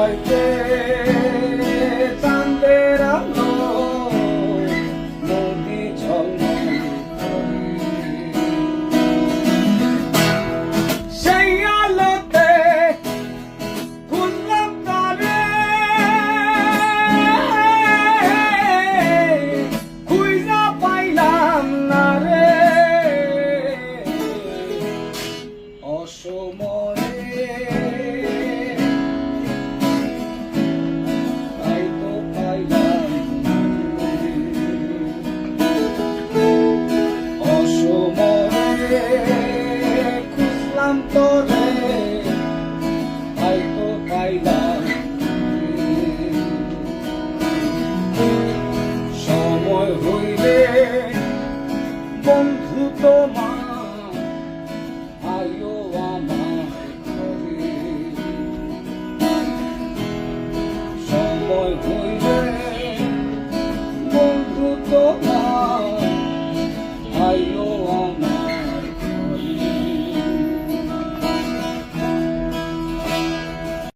রাইতে চাঁদের আলো নদী সেই আলোতে খুঁজলাম তারে। খুঁজা পাইলাম না রে। অসময়ে খুঁজলাম তোরে তাই তো পাইলাম সময় হইলে বন্ধু তোমার আয়ো আমার সময় হইলে বন্ধু তোমার